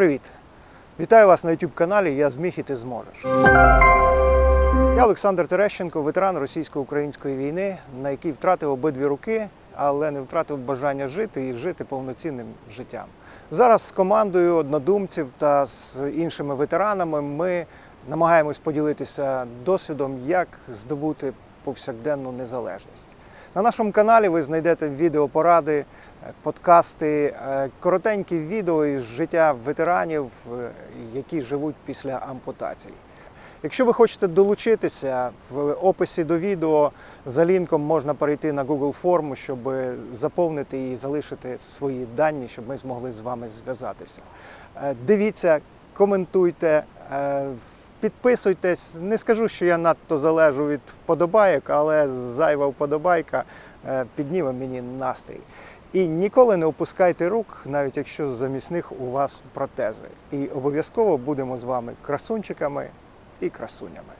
Привіт! Вітаю вас на YouTube каналі Я зміг і ти зможеш. Я Олександр Терещенко, ветеран російсько-української війни, на який втратив обидві руки, але не втратив бажання жити і жити повноцінним життям. Зараз з командою однодумців та з іншими ветеранами ми намагаємось поділитися досвідом, як здобути повсякденну незалежність. На нашому каналі ви знайдете відеопоради, подкасти, е, коротенькі відео із життя ветеранів, е, які живуть після ампутацій. Якщо ви хочете долучитися, в описі до відео за лінком можна перейти на Google форму, щоб заповнити і залишити свої дані, щоб ми змогли з вами зв'язатися. Е, Дивіться, коментуйте, підписуйтесь. Не скажу, що я надто залежу від вподобайок, але зайва вподобайка підніме мені настрій. І ніколи не опускайте рук, навіть якщо замість них у вас протези. І обов'язково будемо з вами красунчиками і красунями.